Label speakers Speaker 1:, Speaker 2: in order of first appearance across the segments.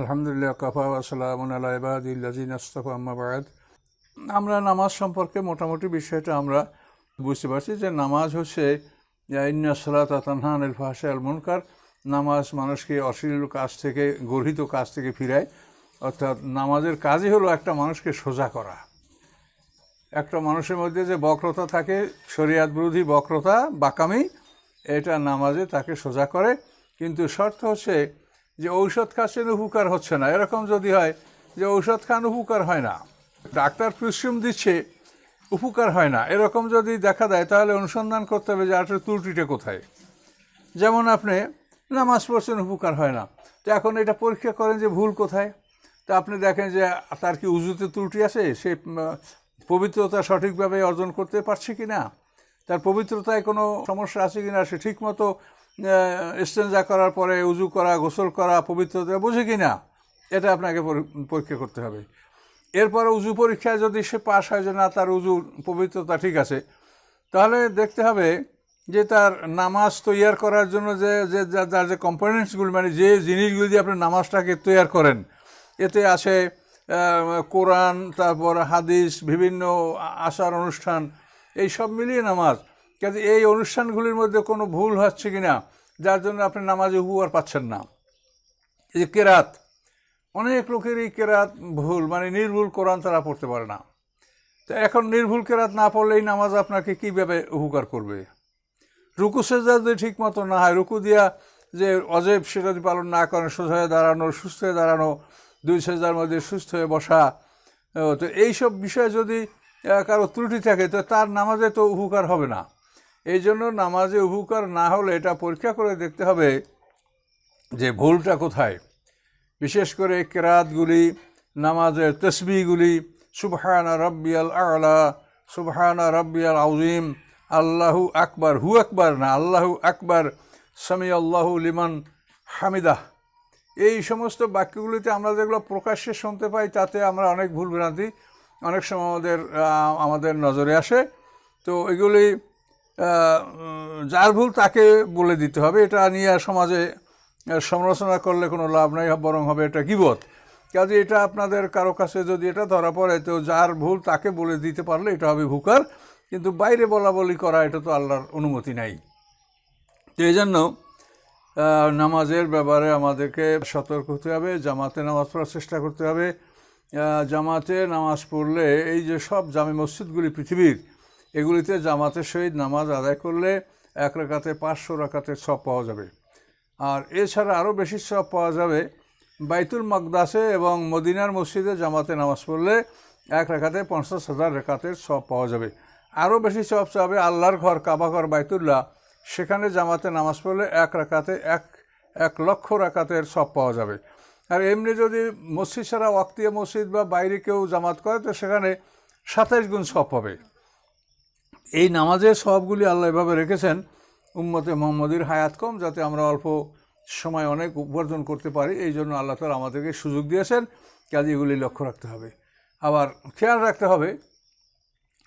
Speaker 1: আলহামদুলিল্লাহ, কাফা আসসালাম আলাইবাদিল্লাজিন আস্তফা আম্মাবাদ আমরা নামাজ সম্পর্কে মোটামুটি বিষয়টা আমরা বুঝতে পারছি যে নামাজ হচ্ছে ইন্না সালাত তানহান আল ফাহসা আল মুনকার। নামাজ মানুষকে অশ্লীল কাজ থেকে, গর্হিত কাজ থেকে ফিরায়। অর্থাৎ নামাজের কাজই হলো একটা মানুষকে সোজা করা। একটা মানুষের মধ্যে যে বক্রতা থাকে, শরিয়াত বিরোধী বক্রতা, বাকামি, এটা নামাজে তাকে সোজা করে। কিন্তু শর্ত হচ্ছে যে ঔষধ খাচ্ছেন উপকার হচ্ছে না। এরকম যদি হয়, যে ঔষধ খান উপকার হয় না। ডাক্তার প্রিসক্রিম দিচ্ছে, উপকার হয় না। এরকম যদি দেখা দেয়, তাহলে অনুসন্ধান করতে হবে যে আসলে ত্রুটিটা কোথায়। যেমন আপনি নামাজ পড়ছেন, উপকার হয় না। তো এখন এটা পরীক্ষা করেন যে ভুল কোথায়। তা আপনি দেখেন যে তার কি উজুতে ত্রুটি আছে? সে পবিত্রতা সঠিকভাবে অর্জন করতে পারছে কি না তার পবিত্রতায় কোনো সমস্যা আছে কি না সে ঠিকমতো স্টেঞ্জা করার পরে, উজু করা, গোসল করা পবিত্রতা বোঝে কি না? এটা আপনাকে পরি- পরীক্ষা করতে হবে। এরপরে উজু পরীক্ষায় যদি সে পাশ হয় যে না, তার উজু পবিত্রতা ঠিক আছে, তাহলে দেখতে হবে যে তার নামাজ তৈয়ার করার জন্য যে যে যার যে কম্পোনেন্টসগুলি মানে যে জিনিসগুলি দিয়ে আপনি নামাজটাকে তৈয়ার করেন, এতে আছে কোরআন, তারপর হাদিস, বিভিন্ন আচার অনুষ্ঠান এই সব মিলিয়ে নামাজ। কাজে এই অনুষ্ঠানগুলির মধ্যে কোনো ভুল হচ্ছে কি না যার জন্য আপনি নামাজে উপকার পাচ্ছেন না। এই যে কেরাত, অনেক লোকেরই কেরাত ভুল মানে নির্ভুল কোরআন তারা পড়তে পারে না। তো এখন নির্ভুল কেরাত না পড়লে এই নামাজ আপনাকে কীভাবে উপকার করবে? রুকু সেজা যদি ঠিক মতো না হয়, রুকু দিয়া যে অজেব সেটা যদি পালন না করেন, সোজা হয়ে দাঁড়ানো, সুস্থ হয়ে দাঁড়ানো, দুই সেজার মধ্যে সুস্থ হয়ে বসা তো এইসব বিষয়ে যদি কারও ত্রুটি থাকে, তো তার নামাজে তো উপকার হবে না। এই জন্য নামাজে উপকার না হলে এটা পরীক্ষা করে দেখতে হবে যে ভুলটা কোথায়। বিশেষ করে কেরাতগুলি, নামাজের তসবিগুলি সুবহানা রব্বিয়াল আলা, সুবহানা রব্বিয়াল আউজিম আল্লাহু আকবার, হু আকবার না, আল্লাহু আকবার সামি আল্লাহু লিমান হামিদাহ। এই সমস্ত বাক্যগুলিতে আমরা যেগুলো প্রকাশ্যে শুনতে পাই, তাতে আমরা অনেক ভুল ভ্রান্তি, অনেক সময় আমাদের আমাদের নজরে আসে। তো এগুলি যার ভুল তাকে বলে দিতে হবে। এটা নিয়ে সমাজে সমালোচনা করলে কোনো লাভ নাই, বরং হবে এটা গিবত। কাজে এটা আপনাদের কারও কাছে যদি এটা ধরা পড়ে, তো যার ভুল তাকে বলে দিতে পারলে এটা হবে ভুকার। কিন্তু বাইরে বলা বলি করা, এটা তো আল্লাহর অনুমতি নাই। তো এই জন্য নামাজের ব্যাপারে আমাদেরকে সতর্ক হতে হবে, জামাতে নামাজ পড়ার চেষ্টা করতে হবে। জামাতে নামাজ পড়লে এই যে সব জামে মসজিদগুলি পৃথিবীর এগুলিতে জামাতের সহিত নামাজ আদায় করলে এক রাকাতে পাঁচশো রাকাতের সব পাওয়া যাবে। আর এছাড়া আরও বেশি সব পাওয়া যাবে, বাইতুল মকদাসে এবং মদিনার মসজিদে জামাতে নামাজ পড়লে এক রেখাতে পঞ্চাশ হাজার রেখাতের সব পাওয়া যাবে। আরও বেশি সব চাবে আল্লাহর ঘর কাবাঘর বাইতুল্লাহ, সেখানে জামাতে নামাজ পড়লে এক রাকাতে এক এক লক্ষ রাকাতের সব পাওয়া যাবে। আর এমনি যদি মসজিদ ছাড়া ওয়াক্তিয়া মসজিদ বা বাইরে কেউ জামাত করে, তো সেখানে সাতাইশ গুণ সব পাবে। এই নামাজের সবগুলি আল্লাহ এভাবে রেখেছেন, উম্মতে মোহাম্মদীর হায়াত কম যাতে আমরা অল্প সময় অনেক উপার্জন করতে পারি। এই জন্য আল্লাহ তালা আমাদেরকে সুযোগ দিয়েছেন, কাজে এগুলি লক্ষ্য রাখতে হবে। আবার খেয়াল রাখতে হবে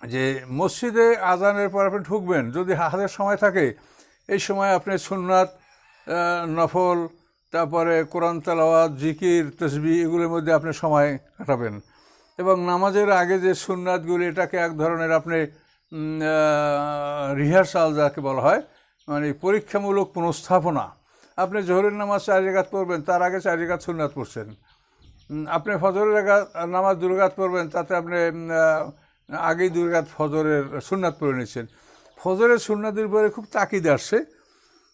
Speaker 1: যে মসজিদে আজানের পর আপনি ঢুকবেন, যদি হাতের সময় থাকে, এই সময় আপনি সুন্নাত নফল, তারপরে কোরআন তালাওয়াত, জিকির তসবি এগুলোর মধ্যে আপনি সময় কাটাবেন। এবং নামাজের আগে যে সুন্নাতগুলি, এটাকে এক ধরনের আপনি রিহার্সাল যাকে বলা হয় মানে পরীক্ষামূলক পুনঃস্থাপনা। আপনি জহরের নামাজ চার রেখাত পড়বেন, তার আগে চার রেখাত সুন্নাত পড়ছেন। আপনি ফজরের নামাজ দুর্গাত পড়বেন, তাতে আপনি আগেই দুর্গাত ফজরের সুন্নাত পড়ে নিচ্ছেন। ফজরের সুন্নাতের উপরে খুব তাকিদ আসছে।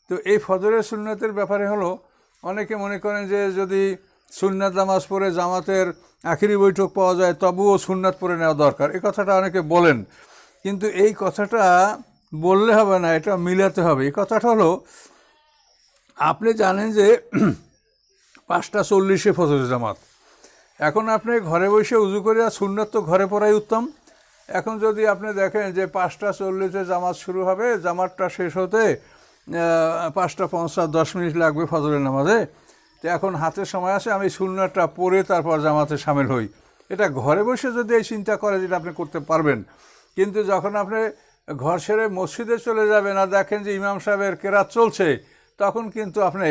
Speaker 1: তো এই ফজরের সুন্নাতের ব্যাপারে হলো, অনেকে মনে করেন যে যদি সুন্নাত নামাজ পড়ে জামাতের আখিরি বৈঠক পাওয়া যায়, তবুও সুন্নাত পড়ে নেওয়া দরকার। এ কথাটা অনেকে বলেন। কিন্তু এই কথাটা বললে হবে না, এটা মিলাতে হবে। এই কথাটা হলো, আপনি জানেন যে পাঁচটা চল্লিশে ফজরের জামাত। এখন আপনি ঘরে বসে উজু করে সুন্নত তো ঘরে পড়াই উত্তম। এখন যদি আপনি দেখেন যে পাঁচটা চল্লিশে জামাত শুরু হবে, জামাতটা শেষ হতে পাঁচটা পঞ্চাশ, দশ মিনিট লাগবে ফজরের নামাজে। তো এখন হাতে সময় আছে, আমি সুন্নাতটা পড়ে তারপর জামাতে সামিল হই। এটা ঘরে বসে যদি এই চিন্তা করে যেটা আপনি করতে পারবেন। কিন্তু যখন আপনি ঘর সেরে মসজিদে চলে যাবেন আর দেখেন যে ইমাম সাহেবের কেরাত চলছে, তখন কিন্তু আপনি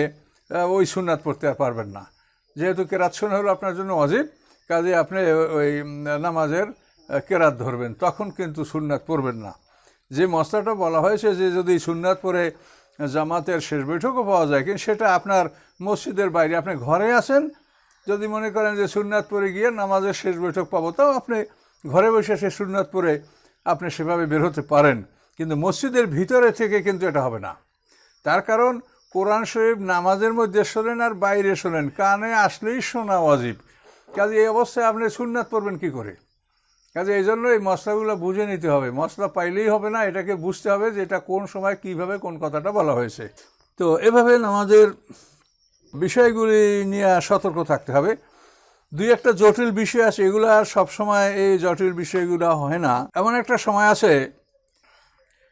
Speaker 1: ওই সুন্নাত পড়তে আর পারবেন না। যেহেতু কেরাত শোনা হলো আপনার জন্য অজীব, কাজে আপনি ওই নামাজের কেরাত ধরবেন, তখন কিন্তু সুন্নাত পড়বেন না। যে মশলাটা বলা হয়েছে যে যদি সুন্নাত পরে জামাতের শেষ বৈঠকও পাওয়া যায়, কিন্তু সেটা আপনার মসজিদের বাইরে আপনি ঘরে আছেন, যদি মনে করেন যে সুন্নাত পরে গিয়ে নামাজের শেষ বৈঠক পাবো, তাও আপনি ঘরে বসে সে সুন্নাত পরে আপনি সেভাবে বের হতে পারেন, কিন্তু মসজিদের ভিতরে থেকে কিন্তু এটা হবে না। তার কারণ, কোরআন শরীফ নামাজের মধ্যে শোনেন আর বাইরে শোনেন কানে আসলেই শোনা অজীব কাজে এই অবস্থায় আপনি সুন্নাত পড়বেন কি করে? কাজে এই জন্য এই মশলাগুলো বুঝে নিতে হবে। মশলা পাইলেই হবে না, এটাকে বুঝতে হবে যে এটা কোন সময় কীভাবে কোন কথাটা বলা হয়েছে। তো এভাবে নামাজের বিষয়গুলি নিয়ে সতর্ক থাকতে হবে। দুই একটা জটিল বিষয় আছে, এগুলো আর সবসময় এই জটিল বিষয়গুলো হয় না। এমন একটা সময় আছে,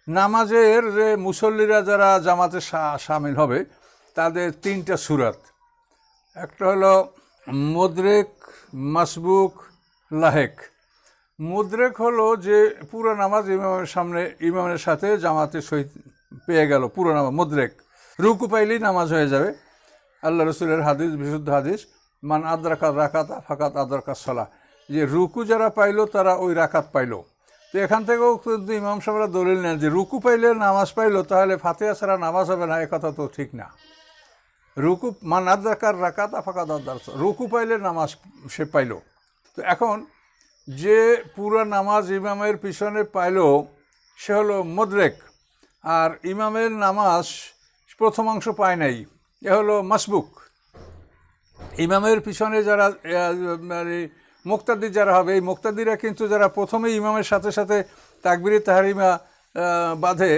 Speaker 1: নামাজের যে মুসল্লিরা যারা জামাতে সামিল হবে, তাদের তিনটা সুরাত। একটা হলো মুদ্রেক, মাসবুক, লাহেক। মুদ্রেক হলো যে পুরো নামাজ ইমামের সামনে, ইমামের সাথে জামাতে সহিত পেয়ে গেল, পুরো নামাজ, মুদ্রেক। রুকু পাইলেই নামাজ হয়ে যাবে। আল্লাহ রসুলের হাদিস, বিশুদ্ধ হাদিস। মান আদ্রাকাত রাকাত ফাকাত আদ্রাকাত সলা যে রুকু যারা পাইলো, তারা ওই রাকাত পাইলো। তো এখান থেকেও কিন্তু ইমাম সাহেবরা দলিল নেন যে, রুকু পাইলে নামাজ পাইলো, তাহলে ফাতেহা ছাড়া নামাজ হবে না কথা তো ঠিক না। রুকু, মান আদ্রাকার রাকাত আফাকাত আদার রুকু পাইলে নামাজ সে পাইলো। তো এখন যে পুরো নামাজ ইমামের পিছনে পাইলো, সে হলো মদ্রেক। আর ইমামের নামাজ প্রথম অংশ পায় নাই, এ হলো মাসবুক। ইমামের পিছনে যারা মানে মুক্তাদি যারা হবে, এই মুক্তাদিরা কিন্তু যারা প্রথমে ইমামের সাথে সাথে তাকবিরি তাহারিমা বাঁধে,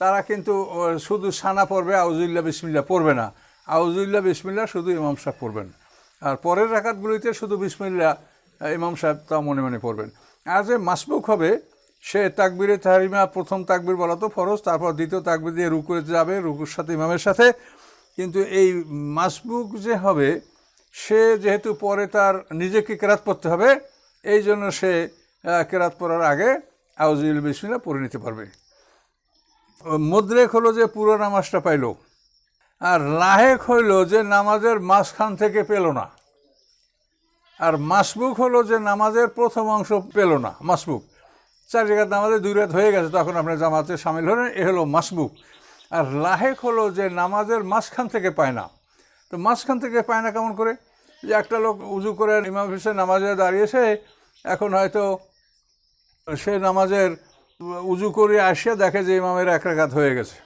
Speaker 1: তারা কিন্তু শুধু সানা পড়বে আউজুল্লাহ বিসমিল্লা পড়বে না। আউজুল্লাহ বিসমিল্লা শুধু ইমাম সাহেব পড়বেন। আর পরের রাকাতগুলিতে শুধু বিসমিল্লা ইমাম সাহেব তা মনে মনে পড়বেন। আর যে মাসবুক হবে, সে তাকবিরে তাহারিমা, প্রথম তাকবির বলা তো ফরজ, তারপর দ্বিতীয় তাকবির দিয়ে রুকুরে যাবে, রুকুর সাথে ইমামের সাথে। কিন্তু এই মাসবুক যে হবে সে যেহেতু পরে তার নিজেকে কেরাত পড়তে হবে, এই জন্য সে কেরাত পড়ার আগে আউজুল বিসমিল্লা পড়ে নিতে পারবে। মুদ্রেক হলো যে পুরো নামাজটা পাইল, আর লাহেক হইল যে নামাজের মাঝখান থেকে পেল না, আর মাসবুক হলো যে নামাজের প্রথম অংশ পেল না, মাসবুক। চার জায়গায় নামাজে দুই রাত হয়ে গেছে, তখন আপনার জামাতে সামিল হলেন, এ হলো মাসবুক। আর লাহেক হলো যে নামাজের মাঝখান থেকে পায় না, তো মাঝখান থেকে পায় না কেমন করে? যে একটা লোক উজু করে ইমাম হিসেবে নামাজে দাঁড়িয়েছে, এখন হয়তো সে নামাজের উজু করে আসিয়া দেখে যে ইমামের এক রেখাত হয়ে গেছে।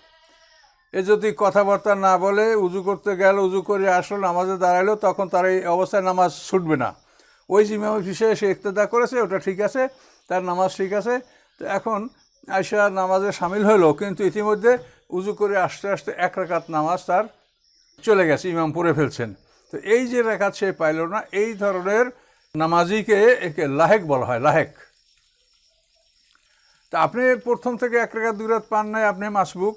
Speaker 1: এ যদি কথাবার্তা না বলে, উজু করতে গেল, উজু করে আসলো, নামাজে দাঁড়াল তখন তার এই অবস্থায় নামাজ ছুটবে না। ওই যে ইমামের হিসেবে সে ইক্তেদা করেছে, ওটা ঠিক আছে, তার নামাজ ঠিক আছে। তো এখন আয়সা নামাজে সামিল হলো, কিন্তু ইতিমধ্যে উজু করে আসতে আসতে এক রেখাত নামাজ তার চলে গেছে, ইমাম পড়ে ফেলছেন। তো এই যে রেখাত সে পাইল না, এই ধরনের নামাজিকে একে লাহেক বলা হয়, লাহেক। তা আপনি প্রথম থেকে এক রেখা দুই রাত পান নাই, আপনি মাসবুক।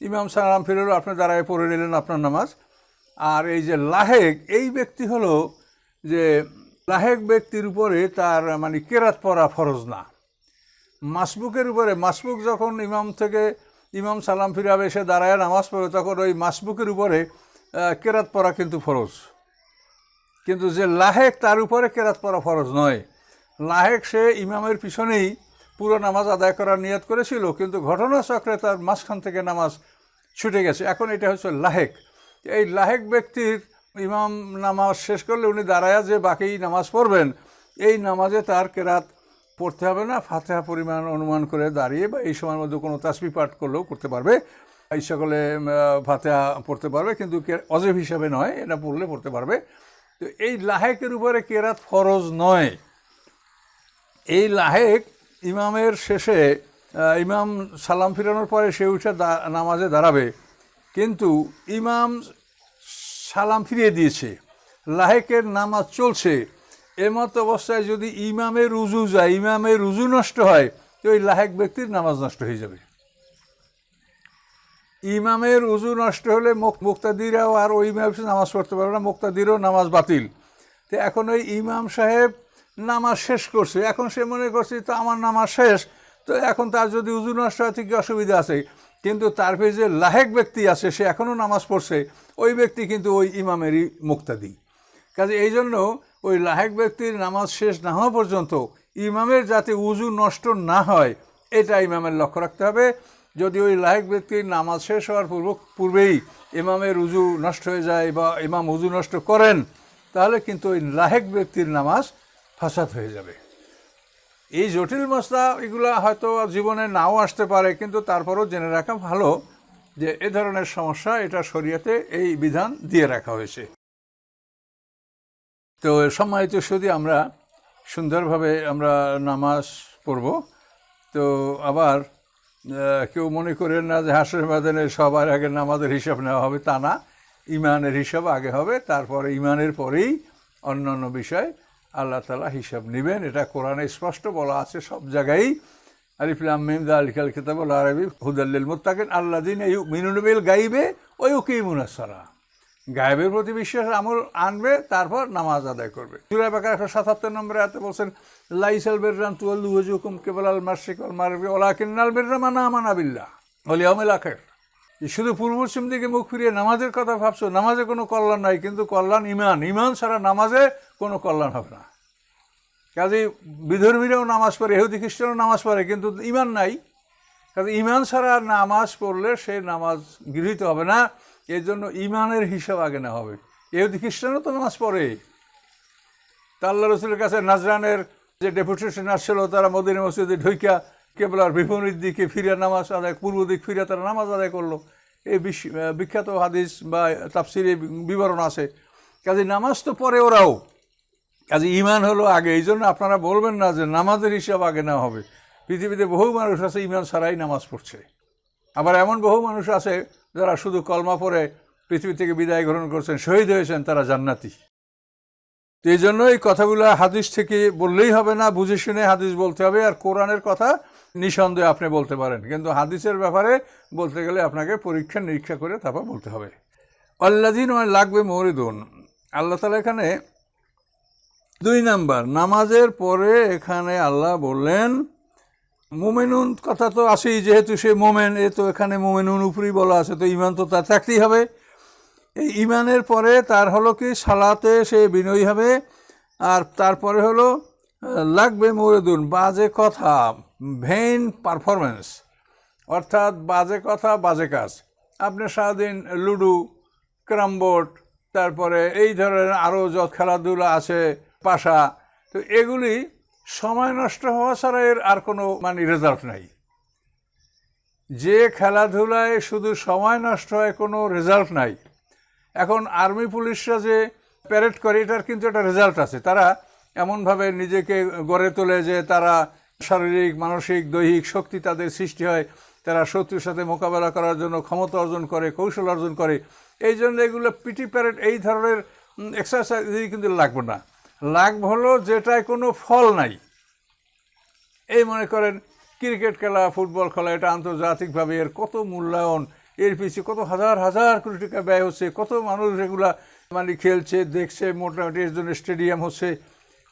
Speaker 1: ইমাম সালাম ফিরল আপনি দাঁড়ায় পড়ে নিলেন আপনার নামাজ। আর এই যে লাহেক, এই ব্যক্তি হলো যে লাহেক ব্যক্তির উপরে তার মানে কেরাত পড়া ফরজ না। মাসবুকের উপরে, মাসবুক যখন ইমাম থেকে ইমাম সালাম ফিরাবে এসে দাঁড়ায় নামাজ পড়বে তখন ওই মাসবুকের উপরে কেরাত পড়া কিন্তু ফরজ। কিন্তু যে লাহেক, তার উপরে কেরাত পড়া ফরজ নয়। লাহেক সে ইমামের পিছনেই পুরো নামাজ আদায় করার নিয়ত করেছিল, কিন্তু ঘটনাচক্রে তার মাঝখান থেকে নামাজ ছুটে গেছে। এখন এটা হচ্ছে লাহেক। এই লাহেক ব্যক্তির ইমাম নামাজ শেষ করলে উনি দাঁড়ায়া যে বাকি নামাজ পড়বেন, এই নামাজে তার কেরাত পড়তে হবে না। ফাতেহা পরিমাণ অনুমান করে দাঁড়িয়ে বা এই সময়ের মধ্যে কোনো তাসবি পাঠ করলেও করতে পারবে। সকলে ফাতেহা পড়তে পারবে, কিন্তু অজেব হিসাবে নয়, এটা পড়লে পড়তে পারবে। তো এই লাহেকের উপরে কেরাত ফরজ নয়। এই লাহেক ইমামের শেষে ইমাম সালাম ফিরানোর পরে সে উঠে নামাজে দাঁড়াবে। কিন্তু ইমাম সালাম ফিরিয়ে দিয়েছে। লাহেকের নামাজ চলছে। এমত অবস্থায় যদি ইমামের রুজু যায়, ইমামের রুজু নষ্ট হয়, তো ওই লাহেক ব্যক্তির নামাজ নষ্ট হয়ে যাবে। ইমামের উজু নষ্ট হলে মুক্তাদিরাও আর ওই ইমাম নামাজ পড়তে পারবে না, মুক্তাদিরও নামাজ বাতিল। তো এখন ওই ইমাম সাহেব নামাজ শেষ করছে। এখন সে মনে করছে তো আমার নামাজ শেষ, তো এখন তার যদি উজু নষ্ট হয় কি অসুবিধা আছে? কিন্তু তার যে লাহেক ব্যক্তি আছে, সে এখনও নামাজ পড়ছে, ওই ব্যক্তি কিন্তু ওই ইমামেরই মুক্তাদি। কাজে এই জন্য ওই লাহেক ব্যক্তির নামাজ শেষ না হওয়া পর্যন্ত ইমামের যাতে উজু নষ্ট না হয়, এটা ইমামের লক্ষ্য রাখতে হবে। যদি ওই লাহেক ব্যক্তির নামাজ শেষ হওয়ার পূর্ব পূর্বেই ইমামের উজু নষ্ট হয়ে যায় বা ইমাম উজু নষ্ট করেন, তাহলে কিন্তু ওই লাহেক ব্যক্তির নামাজ ফাসাদ হয়ে যাবে। এই জটিল মশলা এগুলা হয়তো জীবনে নাও আসতে পারে, কিন্তু তারপরও জেনে রাখা ভালো যে এ ধরনের সমস্যা এটা শরীয়তে এই বিধান দিয়ে রাখা হয়েছে। তো সম্মানিত শুধু আমরা সুন্দরভাবে আমরা নামাজ পড়ব। তো আবার কেউ মনে করেন না যে হাসের মাদানে সবার আগে নামাজের হিসাব নেওয়া হবে, তা না। ইমানের হিসাব আগে হবে, তারপরে ইমানের পরেই অন্যান্য বিষয় আল্লাহ তালা হিসাব নেবেন। এটা কোরআনে স্পষ্ট বলা আছে সব জায়গায়। আলিফুল্লাহ মিমদা আলিকাল কিতাব আরবি হুদাল্লিল মোত্তাকেন আল্লাহ দিন এই মিনুনবিল গাইবে ওই উকিমুনাসারা গায়েবের প্রতি বিশ্বাস আমল আনবে, তারপর নামাজ আদায় করবে। সুরাই বাকার একশো সাতাত্তর নম্বরে এতে বলছেন, লাইসাল বেররান তুয়াল্লু হুজুকুম কেবল আল মার্শিক আল মারবি ওলা কিন্নাল বেররা মানা আমানা বিল্লাহ বলি অমিল আখের। শুধু পূর্ব পশ্চিম দিকে মুখ ফিরিয়ে নামাজের কথা ভাবছ, নামাজে কোনো কল্যাণ নাই, কিন্তু কল্যাণ ইমান ইমান ছাড়া নামাজে কোনো কল্যাণ হবে না। কাজে বিধর্মীরাও নামাজ পড়ে এহুদি খ্রিস্টানও নামাজ পড়ে, কিন্তু ইমান নাই। কাজে ইমান ছাড়া নামাজ পড়লে সে নামাজ গৃহীত হবে না। এর জন্য ইমানের হিসাব আগে না হবে। এহুদি খ্রিস্টানও তো নামাজ পড়ে। তা আল্লাহ রসুলের কাছে নাজরানের যে ডেপুটেশন আসছিল, তারা মদিনা মসজিদে ঢইকা কেবলার বিপরীত দিকে ফিরে নামাজ আদায়, পূর্ব দিক ফিরে তারা নামাজ আদায় করল। এই বিখ্যাত হাদিস বা তাফসিরে বিবরণ আছে। কাজে নামাজ তো পরে ওরাও। কাজে ইমান হলো আগে, এই জন্য আপনারা বলবেন না যে নামাজের হিসাব আগে না হবে। পৃথিবীতে বহু মানুষ আছে ইমান ছাড়াই নামাজ পড়ছে। আবার এমন বহু মানুষ আছে যারা শুধু কলমা পরে পৃথিবী থেকে বিদায় গ্রহণ করছেন, শহীদ হয়েছেন, তারা জান্নাতি। এই জন্য এই কথাগুলো হাদিস থেকে বললেই হবে না, বুঝে শুনে হাদিস বলতে হবে। আর কোরআনের কথা নিঃসন্দেহে আপনি বলতে পারেন। কিন্তু হাদিসের ব্যাপারে বলতে গেলে আপনাকে পরীক্ষা নিরীক্ষা করে তারপর বলতে হবে। আল্লাদিন লাগবে মরিদুন আল্লাহ তালা এখানে দুই নাম্বার, নামাজের পরে এখানে আল্লাহ বললেন মোমেনুন কথা তো আসেই, যেহেতু সে মোমেন, এ তো এখানে মোমেনুন উপরেই বলা আছে, তো ইমান তো তার থাকতেই হবে। এই ইমানের পরে তার হলো কি, সালাতে সে বিনয়ী হবে, আর তারপরে হলো, লাগবে মরেদুন, বাজে কথা, ভেইন পারফরমেন্স অর্থাৎ বাজে কথা, বাজে কাজ। আপনি সারাদিন লুডো ক্যারামবোর্ড তারপরে এই ধরনের আরও যত খেলাধুলা আছে, পাশা, তো এগুলি সময় নষ্ট হওয়া ছাড়া এর আর কোনো মানে রেজাল্ট নাই। যে খেলাধুলায় শুধু সময় নষ্ট হয় কোনো রেজাল্ট নাই। এখন আর্মি পুলিশরা যে প্যারেড করে, এটার কিন্তু একটা রেজাল্ট আছে। তারা এমনভাবে নিজেকে গড়ে তোলে যে তারা শারীরিক, মানসিক, দৈহিক শক্তি তাদের সৃষ্টি হয়। তারা শত্রুর সাথে মোকাবেলা করার জন্য ক্ষমতা অর্জন করে, কৌশল অর্জন করে। এই জন্য এগুলো পিটি প্যারেড এই ধরনের এক্সারসাইজ কিন্তু লাগবে না। লাগবে হলো যেটায় কোনো ফল নাই। এই মনে করেন, ক্রিকেট খেলা, ফুটবল খেলা, এটা আন্তর্জাতিকভাবে এর কত মূল্যায়ন, এর পিছিয়ে কত হাজার হাজার কোটি টাকা ব্যয় হচ্ছে, কত মানুষ এগুলা মানে খেলছে, দেখছে, মোটামুটি এর জন্য স্টেডিয়াম হচ্ছে,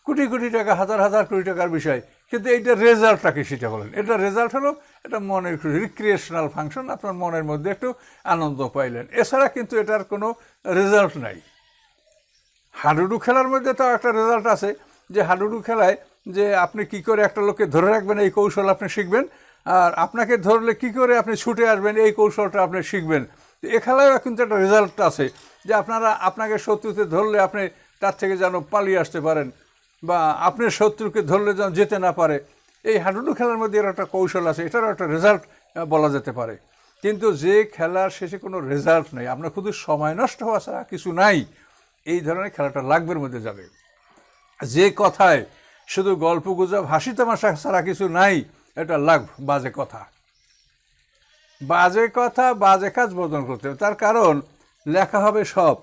Speaker 1: কোটি কোটি টাকা, হাজার হাজার কোটি টাকার বিষয়। কিন্তু এইটা রেজাল্টটাকে সেটা বলেন? এটা রেজাল্ট হলো এটা মনের রিক্রিয়েশনাল ফাংশন আপনার মনের মধ্যে একটু আনন্দ পাইলেন। এছাড়া কিন্তু এটার কোনো রেজাল্ট নাই। হাডুডু খেলার মধ্যে তো একটা রেজাল্ট আছে যে হাডুডু খেলায় যে আপনি কি করে একটা লোককে ধরে রাখবেন, এই কৌশল আপনি শিখবেন আর আপনাকে ধরলে কি করে আপনি ছুটে আসবেন, এই কৌশলটা আপনি শিখবেন। এ খেলায়ও কিন্তু একটা রেজাল্ট আছে যে আপনারা আপনাকে শত্রুতে ধরলে আপনি তার থেকে যেন পালিয়ে আসতে পারেন বা আপনি শত্রুকে ধরলে যেন যেতে না পারে। এই হাডুডু খেলার মধ্যে এর একটা কৌশল আছে, এটারও একটা রেজাল্ট বলা যেতে পারে। কিন্তু যে খেলার শেষে কোনো রেজাল্ট নেই, আপনার শুধু সময় নষ্ট হওয়া ছাড়া কিছু নাই। এই ধরনের খেলাটা লাগবের মধ্যে যাবে। যে কথায় শুধু গল্প গুজব, হাসি তামাশা ছাড়া কিছু নাই, এটা লাগ, বাজে কথা। বাজে কথা, বাজে কাজ বর্জন করতে হবে। তার কারণ, লেখা হবে সব।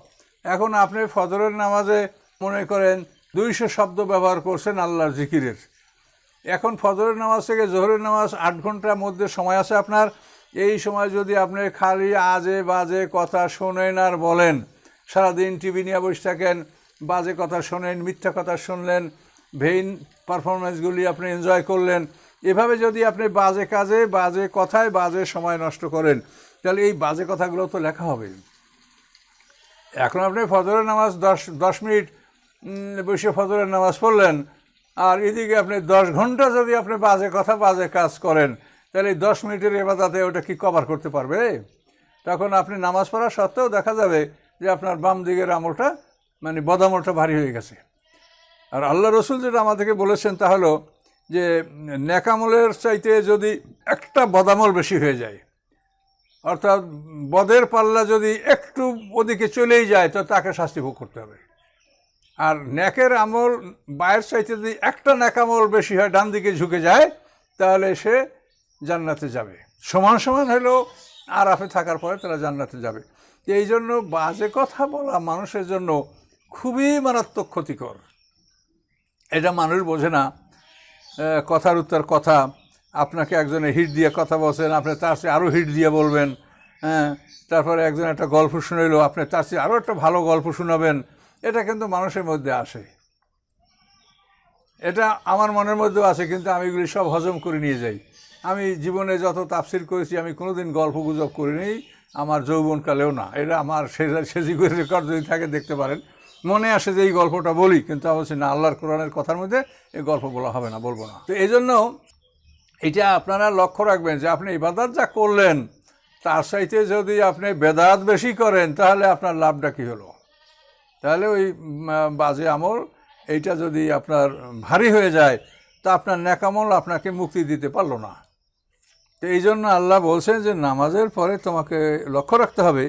Speaker 1: এখন আপনি ফজরের নামাজে মনে করেন দুইশো শব্দ ব্যবহার করছেন আল্লাহর জিকিরের। এখন ফজরের নামাজ থেকে জোহরের নামাজ আট ঘণ্টার মধ্যে সময় আছে আপনার। এই সময় যদি আপনি খালি আজে বাজে কথা শোনেন আর বলেন সারাদিন টিভি নিয়ে বসে থাকেন, বাজে কথা শোনেন, মিথ্যা কথা শুনলেন ভেইন পারফরমেন্সগুলি আপনি এনজয় করলেন। এভাবে যদি আপনি বাজে কাজে, বাজে কথায়, বাজে সময় নষ্ট করেন, তাহলে এই বাজে কথাগুলো তো লেখা হবে। এখন আপনি ফজরের নামাজ দশ দশ মিনিট বসে ফজরের নামাজ পড়লেন, আর এদিকে আপনি দশ ঘণ্টা যদি আপনি বাজে কথা, বাজে কাজ করেন, তাহলে এই দশ মিনিটের এবাদাতে ওটা কি কভার করতে পারবে? তখন আপনি নামাজ পড়া সত্ত্বেও দেখা যাবে যে আপনার বাম দিকের আমলটা মানে বদামলটা ভারী হয়ে গেছে। আর আল্লাহ রসুল যেটা আমাদেরকে বলেছেন তা হলো যে ন্যাকামলের চাইতে যদি একটা বদামল বেশি হয়ে যায়, অর্থাৎ বদের পাল্লা যদি একটু ওদিকে চলেই যায়, তো তাকে শাস্তি ভোগ করতে হবে। আর ন্যাকের আমল, বায়ের চাইতে যদি একটা ন্যাকামল বেশি হয়, ডান দিকে ঝুঁকে যায়, তাহলে সে জান্নাতে যাবে। সমান সমান হলেও আরাফে থাকার পরে তারা জান্নাতে যাবে। এই জন্য বাজে কথা বলা মানুষের জন্য খুবই মারাত্মক ক্ষতিকর। এটা মানুষ বোঝে না। কথার উত্তর কথা। আপনাকে একজনে হিট দিয়ে কথা বলছেন, আপনি তার চেয়ে আরও হিট দিয়ে বলবেন হ্যাঁ তারপরে একজন একটা গল্প শুনাইলো, আপনি তার চেয়ে আরও একটা ভালো গল্প শোনাবেন। এটা কিন্তু মানুষের মধ্যে আসে। এটা আমার মনের মধ্যেও আছে কিন্তু আমি এগুলি সব হজম করে নিয়ে যাই। আমি জীবনে যত তাফসির করেছি, আমি কোনোদিন গল্প গুজব করিনি। আমার যৌবনকালেও না, এটা আমার সেজি করে রেকর্ড যদি থাকে দেখতে পারেন। মনে আসে যে এই গল্পটা বলি, কিন্তু বলছি না, আল্লাহর কোরআনের কথার মধ্যে এই গল্প বলা হবে না, বলব না। তো এই জন্য এটা আপনারা লক্ষ্য রাখবেন যে আপনি ইবাদত যা করলেন, তার সাইতে যদি আপনি বেদাত বেশি করেন, তাহলে আপনার লাভটা কী হলো? তাহলে ওই বাজে আমল, এইটা যদি আপনার ভারী হয়ে যায়, তা আপনার ন্যাকামল আপনাকে মুক্তি দিতে পারল না। তো এই জন্য আল্লাহ বলছেন যে নামাজের পরে তোমাকে লক্ষ্য রাখতে হবে,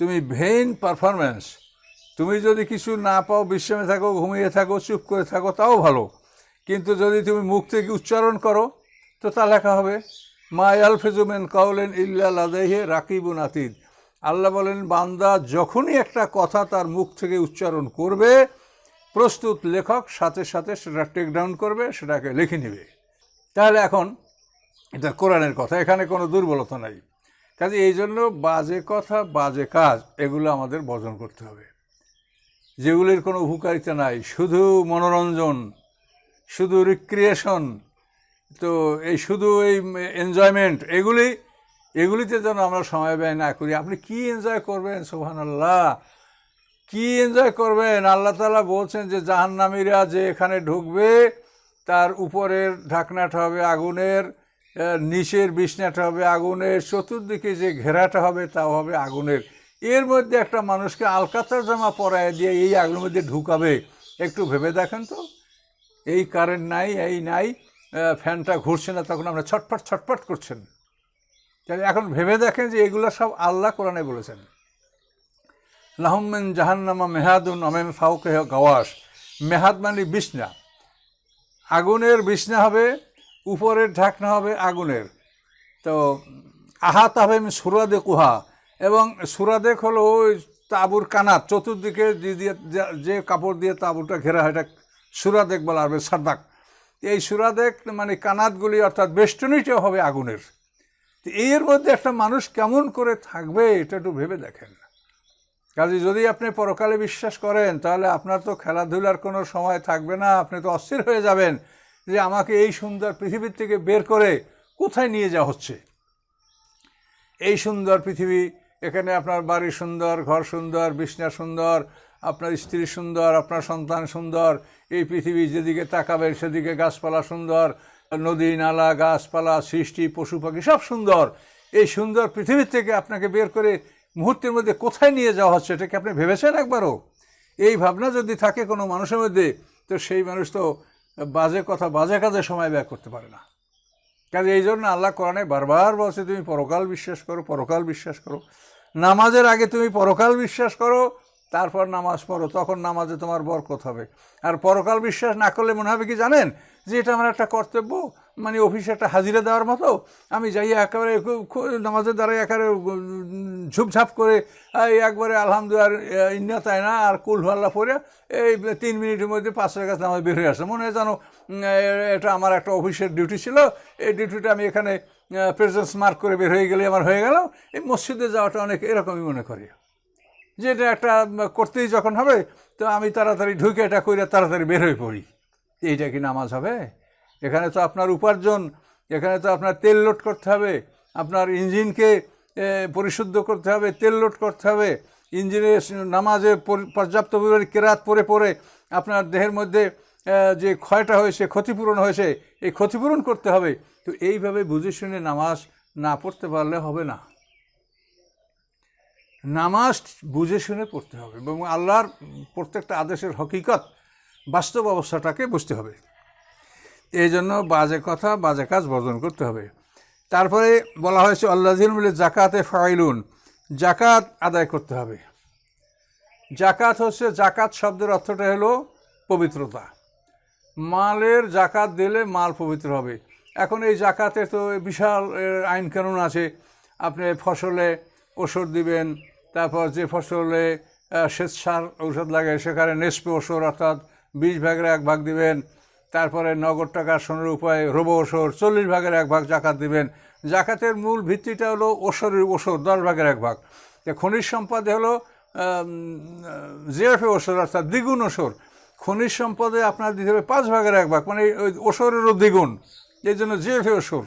Speaker 1: তুমি ভেইন পারফরমেন্স তুমি যদি কিছু না পাও, বিশ্রামে থাকো, ঘুমিয়ে থাকো, চুপ করে থাকো, তাও ভালো। কিন্তু যদি তুমি মুখ থেকে উচ্চারণ করো, তো তা লেখা হবে, মা আলফেজুমেন কাউলেন ইল্লা লাদেহে রাকিবুন আতিদ। আল্লাহ বলেন, বান্দা যখনই একটা কথা তার মুখ থেকে উচ্চারণ করবে, প্রস্তুত লেখক সাথে সাথে সেটা টেক ডাউন করবে, সেটাকে লিখে নেবে। তাহলে এখন এটা কোরআনের কথা, এখানে কোনো দুর্বলতা নাই। কাজে এই জন্য বাজে কথা, বাজে কাজ, এগুলো আমাদের বর্জন করতে হবে। যেগুলির কোনো উপকারিতা নাই, শুধু মনোরঞ্জন, শুধু রিক্রিয়েশন তো এই শুধু এই এনজয়মেন্ট এগুলি, এগুলিতে যেন আমরা সময় ব্যয় না করি। আপনি কি এনজয় করবেন? সোহান আল্লাহ কি এনজয় করবেন? আল্লাহ তালা বলছেন যে, জাহান্নামীরা যে এখানে ঢুকবে, তার উপরের ঢাকনাটা হবে আগুনের নিচের বিছনাটা হবে আগুনের, চতুর্দিকে যে ঘেরাটা হবে তাও হবে আগুনের। এর মধ্যে একটা মানুষকে আলকাতার জামা পরায় দিয়ে এই আগুনের মধ্যে ঢুকাবে। একটু ভেবে দেখেন তো। এই কারেন্ট নাই, এই নাই ফ্যানটা ঘুরছে না, তখন আমরা ছটফট ছটফট করছেন। তাহলে এখন ভেবে দেখেন যে এগুলো সব আল্লাহ কোরআনে বলেছেন। লাহমেন জাহান্নামা মেহাদুন অমেন ফাউকে গাওয়াস মেহাদ মানে বিছনা। আগুনের বিছনা হবে উপরের ঢাকনা হবে আগুনের। তো আহাত হবে সুরাদে কুহা। এবং সুরাদেক হলো ওই তাঁবুর কানাত চতুর্দিকে যে দিয়ে যে- কাপড় দিয়ে তাঁবুটা ঘেরা হয়, এটা সুরাদেক বলা হবে সাদাক এই সুরাদেক মানে কানাতগুলি অর্থাৎ বেষ্টনীটাও হবে আগুনের। এর মধ্যে একটা মানুষ কেমন করে থাকবে, এটা একটু ভেবে দেখেন। কাজে যদি আপনি পরকালে বিশ্বাস করেন, তাহলে আপনার তো খেলাধুলার কোনো সময় থাকবে না, আপনি তো অস্থির হয়ে যাবেন। যে আমাকে এই সুন্দর পৃথিবীর থেকে বের করে কোথায় নিয়ে যাওয়া হচ্ছে? এই সুন্দর পৃথিবী, এখানে আপনার বাড়ি সুন্দর, ঘর সুন্দর, বিছনা সুন্দর, আপনার স্ত্রী সুন্দর, আপনার সন্তান সুন্দর, এই পৃথিবী যেদিকে তাকাবেন সেদিকে গাছপালা সুন্দর, নদী, নালা, গাছপালা, সৃষ্টি, পশু পাখি সব সুন্দর। এই সুন্দর পৃথিবীর থেকে আপনাকে বের করে মুহূর্তের মধ্যে কোথায় নিয়ে যাওয়া হচ্ছে এটাকে আপনি ভেবেছেন একবারও? এই ভাবনা যদি থাকে কোনো মানুষের মধ্যে, তো সেই মানুষ তো বাজে কথা, বাজে কাজে সময় ব্যয় করতে পারে না। কাজে এই জন্য আল্লাহ কোরআনে বারবার বলছে, তুমি পরকাল বিশ্বাস করো, পরকাল বিশ্বাস করো। নামাজের আগে তুমি পরকাল বিশ্বাস করো তারপর নামাজ পড়ো, তখন নামাজে তোমার বরকত হবে। আর পরকাল বিশ্বাস না করলে মনে হবে কি জানেন? যে এটা আমার একটা কর্তব্য মানে অফিসে একটা হাজিরা দেওয়ার মতো, আমি যাই একেবারে নামাজের দ্বারা একেবারে ঝুপঝাপ করে একবারে আলহামদুলিল্লাহ ইন্না তাই না আর কুল হাল্লা পরে এই তিন মিনিটের মধ্যে পাঁচ টাকা নামাজ বের হয়ে আসে। মনে হয় জানো এটা আমার একটা অফিসের ডিউটি ছিল, এই ডিউটিটা আমি এখানে প্রেজেন্স মার্ক করে বের হয়ে গেলে আমার হয়ে গেল। এই মসজিদে যাওয়াটা অনেক এরকমই মনে করি। যে এটা একটা করতেই যখন হবে, তো আমি তাড়াতাড়ি ঢুকে এটা করে তাড়াতাড়ি বের হয়ে পড়ি। এইটা কি নামাজ হবে? এখানে তো আপনার উপার্জন, এখানে তো আপনার তেল লোড করতে হবে, আপনার ইঞ্জিনকে পরিশুদ্ধ করতে হবে, তেল লোড করতে হবে, ইঞ্জিনের নামাজে পর্যাপ্ত পরিমাণে কেরাত পরে পরে আপনার দেহের মধ্যে যে ক্ষয়টা হয়েছে, ক্ষতিপূরণ হয়েছে, এই ক্ষতিপূরণ করতে হবে। তো এইভাবে বুঝে শুনে নামাজ না পড়তে পারলে হবে না। নামাজ বুঝে শুনে পড়তে হবে এবং আল্লাহর প্রত্যেকটা আদেশের হকিকত বাস্তব অবস্থাটাকে বুঝতে হবে। এই জন্য বাজে কথা, বাজে কাজ বর্জন করতে হবে। তারপরে বলা হয়েছে আল্লাহিন মিলে জাকাতে ফাইলুন জাকাত আদায় করতে হবে। জাকাত হচ্ছে জাকাত শব্দের অর্থটা হলো পবিত্রতা। মালের জাকাত দিলে মাল পবিত্র হবে। এখন এই জাকাতে তো বিশাল আইন কানুন আছে। আপনি ফসলে ওষুধ দিবেন তারপর যে ফসলে সেচ সার ঔষধ লাগে সেখানে নেসপে ওষুধ অর্থাৎ বিশ ভাগের এক ভাগ দিবেন। তারপরে নগদ টাকা সোনার উপায় রোবো ওষুধ চল্লিশ ভাগের এক ভাগ জাকাত দিবেন। জাকাতের মূল ভিত্তিটা হলো ওষুধের ওষুধ দশ ভাগের এক ভাগ। খনিজ সম্পদে হলো জিএফএ ওষুধ অর্থাৎ দ্বিগুণ ওষুধ খনিজ সম্পদে আপনার দিতে হবে পাঁচ ভাগের এক ভাগ মানে ওই ওষুধেরও দ্বিগুণ। এই জন্য জিএফএ ওষুধ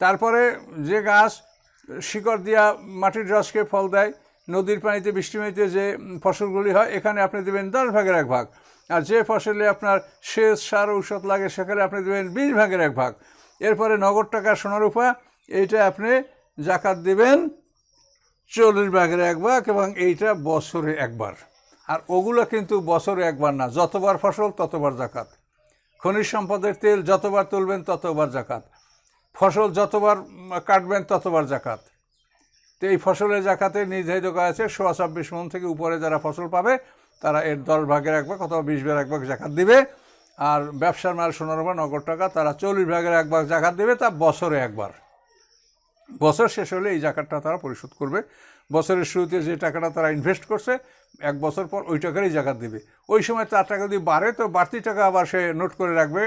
Speaker 1: তারপরে যে গাছ শিকড় দিয়া মাটির রসকে ফল দেয় নদীর পানিতে বৃষ্টি পানিতে যে ফসলগুলি হয়, এখানে আপনি দেবেন দশ ভাগের এক ভাগ। আর যে ফসলে আপনার সেচ, সার, ঔষধ লাগে, সেখানে আপনি দেবেন বিশ ভাগের এক ভাগ। এরপরে নগদ টাকা সোনারূপা এইটা আপনি জাকাত দেবেন চল্লিশ ভাগের এক ভাগ এবং এইটা বছরে একবার। আর ওগুলো কিন্তু বছরে একবার না, যতবার ফসল ততবার জাকাত। খনিজ সম্পদের তেল যতবার তুলবেন ততবার জাকাত। ফসল যতবার কাটবেন ততবার জাকাত। তো এই ফসলের জাকাতে নির্ধারিত করা আছে, সোয়া ছাব্বিশ মন থেকে উপরে যারা ফসল পাবে, তারা এর দশ ভাগের এক ভাগ অথবা বিশ ভাগের এক ভাগ জাকাত দিবে। আর ব্যবসার মাল সোনার বা নগদ টাকা, তারা চল্লিশ ভাগের এক ভাগ জাকাত দেবে, তা বছরে একবার। বছর শেষ হলে এই জাকাতটা তারা পরিশোধ করবে। বছরের শুরুতে যে টাকাটা তারা ইনভেস্ট করছে, এক বছর পর ওই টাকারই জাকাত দেবে। ওই সময় তার টাকা যদি বাড়ে, তো বাড়তি টাকা আবার সে নোট করে রাখবে,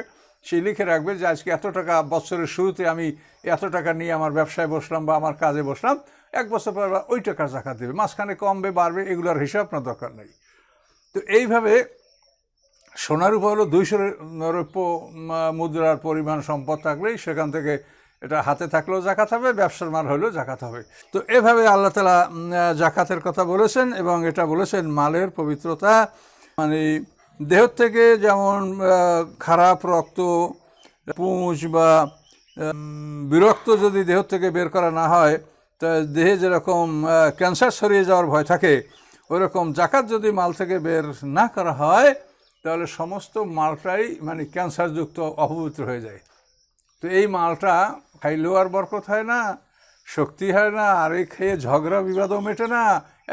Speaker 1: সে লিখে রাখবে যে, আজকে এত টাকা বছরের শুরুতে আমি এত টাকা নিয়ে আমার ব্যবসায় বসলাম বা আমার কাজে বসলাম। এক বছর পর ওই টাকার জাকাত দেবে। মাঝখানে কমবে, বাড়বে, এগুলোর হিসাব আপনার দরকার নেই। তো এইভাবে সোনার উপর হলো দুইশো রৌপ্য মুদ্রার পরিমাণ সম্পদ থাকলেই সেখান থেকে এটা হাতে থাকলেও জাকাত হবে, ব্যবসার মাল হলেও জাকাত হবে। তো এভাবে আল্লাহ তালা জাকাতের কথা বলেছেন এবং এটা বলেছেন মালের পবিত্রতা। মানে দেহ থেকে যেমন খারাপ রক্ত, পুঁজ বা বিরক্ত যদি দেহ থেকে বের করা না হয় দেহে যেরকম ক্যান্সার সরিয়ে যাওয়ার ভয় থাকে, ওরকম জাকাত যদি মাল থেকে বের না করা হয়, তাহলে সমস্ত মালটাই মানে ক্যান্সারযুক্ত, অপবিত্র হয়ে যায়। তো এই মালটা খাইলেও আর বরকত হয় না, শক্তি হয় না, আর এই খেয়ে ঝগড়া, বিবাদও মেটে না,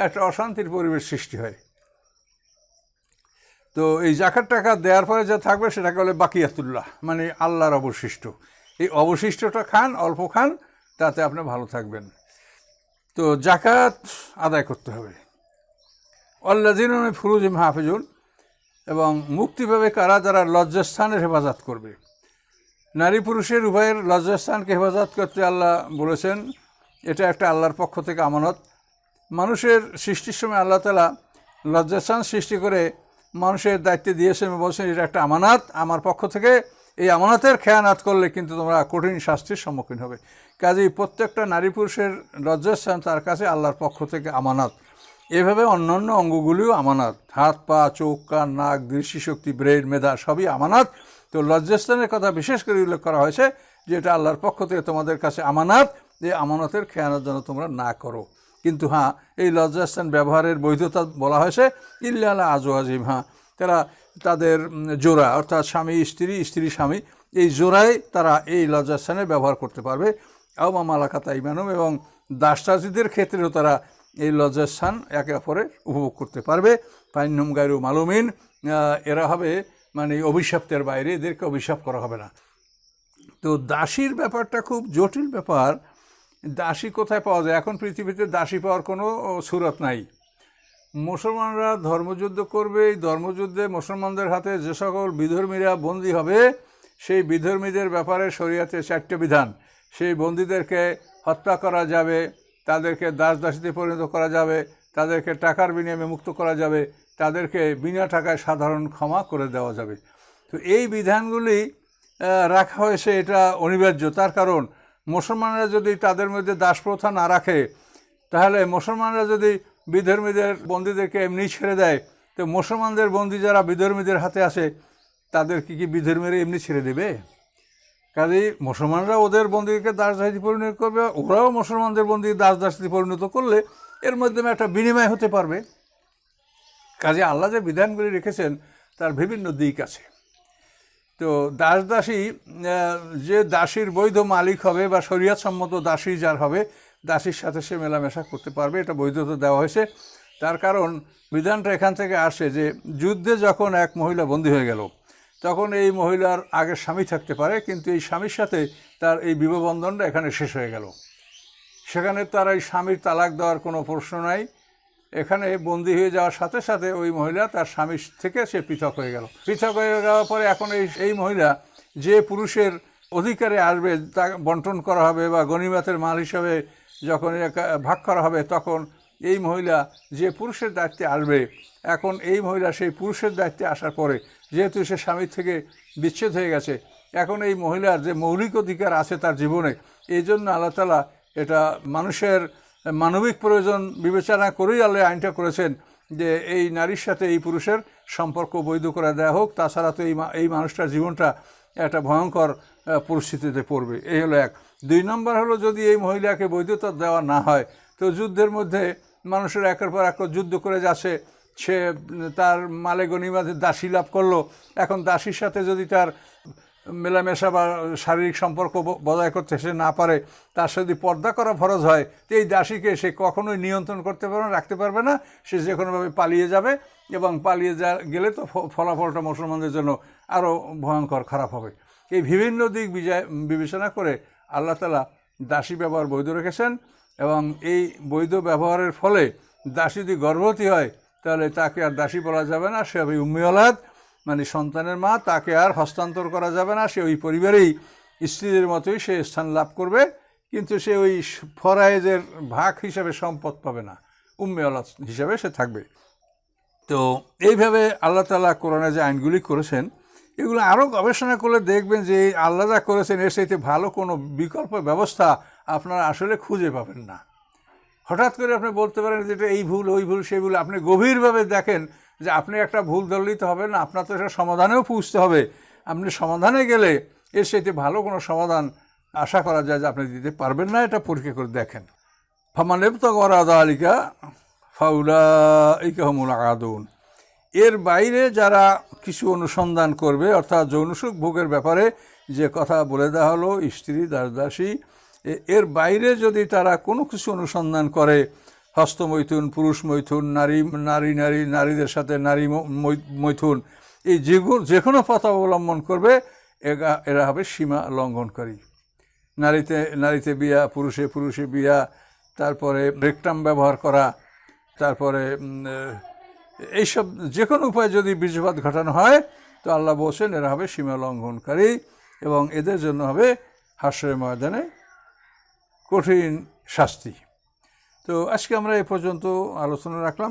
Speaker 1: একটা অশান্তির পরিবেশ সৃষ্টি হয়। তো এই জাকাত টাকা দেওয়ার পরে যা থাকবে, সেটাকে বলে বাকিয়াতুল্লাহ মানে আল্লাহর অবশিষ্ট। এই অবশিষ্টটা খান, অল্প খান, তাতে আপনি ভালো থাকবেন। তো জাকাত আদায় করতে হবে। অল্লাদিন ফুরুজিম হাফিজুল এবং মুক্তি পাবে কারা? যারা লজ্জাস্থানের হেফাজত করবে। নারী পুরুষের উভয়ের লজ্জাস্থানকে হেফাজত করতে আল্লাহ বলেছেন, এটা একটা আল্লাহর পক্ষ থেকে আমানত। মানুষের সৃষ্টির সময় আল্লাহ তালা লজ্জাস্থান সৃষ্টি করে মানুষের দায়িত্বে দিয়েছেন বলছেন, এটা একটা আমানাত। আমার পক্ষ থেকে এই আমানতের খেয়ানাত করলে কিন্তু তোমরা কঠিন শাস্তির সম্মুখীন হবে। কাজেই প্রত্যেকটা নারী পুরুষের লজ্জাস্থান তার কাছে আল্লাহর পক্ষ থেকে আমানত। এভাবে অন্যান্য অঙ্গগুলিও আমানত। হাত, পা, চোখ, কান, নাক, দৃষ্টিশক্তি, ব্রেন, মেধা সবই আমানত। তো লজ্জাস্থানের কথা বিশেষ করে উল্লেখ করা হয়েছে যে এটা আল্লাহর পক্ষ থেকে তোমাদের কাছে আমানত, যে আমানতের খেয়ানত জন্য তোমরা না করো। কিন্তু হ্যাঁ এই লজ্জাস্থান ব্যবহারের বৈধতা বলা হয়েছে, ইল্লা আজও আজিম হ্যাঁ। তারা তাদের জোড়া, অর্থাৎ স্বামী, স্ত্রী স্ত্রী, স্বামী, এই জোড়ায় তারা এই লজ্জাস্থানের ব্যবহার করতে পারবে। আওমা মালাকাতা ইমানুম এবং দাসটাজিদের ক্ষেত্রেও তারা এই লজ্জাস্থান একে অপরের উপভোগ করতে পারবে। পাইনুম গায়রু মালুমিন এরা হবে মানে অভিশাপ্তের বাইরে, এদেরকে অভিশাপ করা হবে না। তো দাসীর ব্যাপারটা খুব জটিল ব্যাপার। দাসী কোথায় পাওয়া যায়? এখন পৃথিবীতে দাসী পাওয়ার কোনো সুরত নাই। মুসলমানরা ধর্মযুদ্ধ করবে, এই ধর্মযুদ্ধে মুসলমানদের হাতে যে সকল বিধর্মীরা বন্দী হবে, সেই বিধর্মীদের ব্যাপারে শরীয়তে চারটে বিধান। সেই বন্দীদেরকে হত্যা করা যাবে, তাদেরকে দাস দাসীতে পরিণত করা যাবে, তাদেরকে টাকার বিনিময়ে মুক্ত করা যাবে, তাদেরকে বিনা টাকায় সাধারণ ক্ষমা করে দেওয়া যাবে। তো এই বিধানগুলি রাখা হয়েছে এটা অনিবার্য। তার কারণ, মুসলমানরা যদি তাদের মধ্যে দাসপ্রথা না রাখে, তাহলে মুসলমানরা যদি বিধর্মীদের বন্দীদেরকে এমনি ছেড়ে দেয়, তো মুসলমানদের বন্দী যারা বিধর্মীদের হাতে আসে, তাদের কি কি বিধর্মীরা এমনি ছেড়ে দেবে? কাজে মুসলমানরা ওদের বন্দীকে দাস দাসী পরিণত করবে, ওরাও মুসলমানদের বন্দী দাস দাসী পরিণত করলে এর মাধ্যমে একটা বিনিময় হতে পারবে। কাজে আল্লাহ যে বিধানগুলি রেখেছেন, তার বিভিন্ন দিক আছে। তো দাস দাসী যে দাসীর বৈধ মালিক হবে বা শরীয়তসম্মত দাসী যার হবে, দাসীর সাথে সে মেলামেশা করতে পারবে, এটা বৈধতা দেওয়া হয়েছে। তার কারণ বিধানটা এখান থেকে আসে যে যুদ্ধে যখন এক মহিলা বন্দী হয়ে গেল তখন এই মহিলার আগে স্বামী থাকতে পারে, কিন্তু এই স্বামীর সাথে তার এই বিবাহবন্ধনটা এখানে শেষ হয়ে গেল। সেখানে তার এই স্বামীর তালাক দেওয়ার কোনো প্রশ্ন নাই। এখানে বন্দি হয়ে যাওয়ার সাথে সাথে ওই মহিলা তার স্বামীর থেকে সে পৃথক হয়ে গেল। পৃথক হয়ে যাওয়ার পরে এখন এই এই মহিলা যে পুরুষের অধিকারে আসবে তা বন্টন করা হবে বা গণিমাতের মাল হিসাবে যখন ভাগ করা হবে, তখন এই মহিলা যে পুরুষের দায়িত্বে আসবে, এখন এই মহিলা সেই পুরুষের দায়িত্বে আসার পরে যেহেতু সে স্বামীর থেকে বিচ্ছেদ হয়ে গেছে, এখন এই মহিলার যে মৌলিক অধিকার আছে তার জীবনে, এই জন্য আল্লাহ তালা এটা মানুষের মানবিক প্রয়োজন বিবেচনা করেই আল্লাহ আইনটা করেছেন যে এই নারীর সাথে এই পুরুষের সম্পর্ক বৈধ করে দেওয়া হোক, তাছাড়া তো এই এই মানুষটার জীবনটা একটা ভয়ঙ্কর পরিস্থিতিতে পড়বে। এই হলো এক। দুই নম্বর হলো যদি এই মহিলাকে বৈধতা দেওয়া না হয়, তো যুদ্ধের মধ্যে মানুষের একের পর এক যুদ্ধ করে যাচ্ছে সে, তার মালে গণিমাতে দাসী লাভ করল। এখন দাসীর সাথে যদি তার মেলামেশা বা শারীরিক সম্পর্ক বজায় করতে সে না পারে, তার যদি পর্দা করা ফরজ হয়, তো এই দাসীকে সে কখনোই নিয়ন্ত্রণ করতে পারবে রাখতে পারবে না। সে যে কোনোভাবে পালিয়ে যাবে এবং পালিয়ে যা, গেলে তো ফলাফলটা মুসলমানদের জন্য আরও ভয়ঙ্কর, খারাপ হবে। এই বিভিন্ন দিক বিবেচনা করে আল্লাহ তালা দাসী ব্যবহার বৈধ রেখেছেন এবং এই বৈধ ব্যবহারের ফলে দাসী যদি গর্ভবতী হয় তাহলে তাকে আর দাসী বলা যাবে না, সে হবে উম্মি আলাদ মানে সন্তানের মা, তাকে আর হস্তান্তর করা যাবে না, সে ওই পরিবারেই স্ত্রীদের মতোই সে স্থান লাভ করবে, কিন্তু সে ওই ফরায়েজের ভাগ হিসাবে সম্পদ পাবে না, উম্মে আলাদ হিসাবে সে থাকবে। তো এইভাবে আল্লাহ তালা কোরআনে যে আইনগুলি করেছেন, এগুলো আরও গবেষণা করলে দেখবেন যে আল্লাহ যা করেছেন, এর সাথে ভালো কোনো বিকল্প ব্যবস্থা আপনারা আসলে খুঁজে পাবেন না। হঠাৎ করে আপনি বলতে পারেন যে এটা এই ভুল, ওই ভুল, সেই ভুল। আপনি গভীরভাবে দেখেন যে আপনি একটা ভুল ধরলেই তো হবে না, আপনার তো সেটা সমাধানেও পুষতে হবে। আপনি সমাধানে গেলে এর সাথে ভালো কোনো সমাধান আশা করা যায় যে আপনি দিতে পারবেন না, এটা পরীক্ষা করে দেখেন। ফামানেব তো আলিকা ফাউলা ইকাহমুল আদুন এর বাইরে যারা কিছু অনুসন্ধান করবে, অর্থাৎ যৌনসুখ ভোগের ব্যাপারে যে কথা বলে দেওয়া হলো, স্ত্রী, দাসদাসী এ- এর বাইরে যদি তারা কোনো কিছু অনুসন্ধান করে, হস্তমৈথুন পুরুষ মৈথুন নারী নারী নারী, নারীদের সাথে নারী মৈথুন, এই যে যে কোনো পথ অবলম্বন করবে এরা হবে সীমা লঙ্ঘনকারী। নারীতে নারীতে বিয়া, পুরুষে পুরুষে বিয়া, তারপরে ব্রেকটাম ব্যবহার করা, তারপরে এইসব যে কোনো উপায়ে যদি বীর্যপাত ঘটানো হয়, তো আল্লাহ বলছেন, এরা হবে সীমা লঙ্ঘনকারী এবং এদের জন্য হবে হাস্যের ময়দানে কঠিন শাস্তি। তো আজকে আমরা এ পর্যন্ত আলোচনা রাখলাম।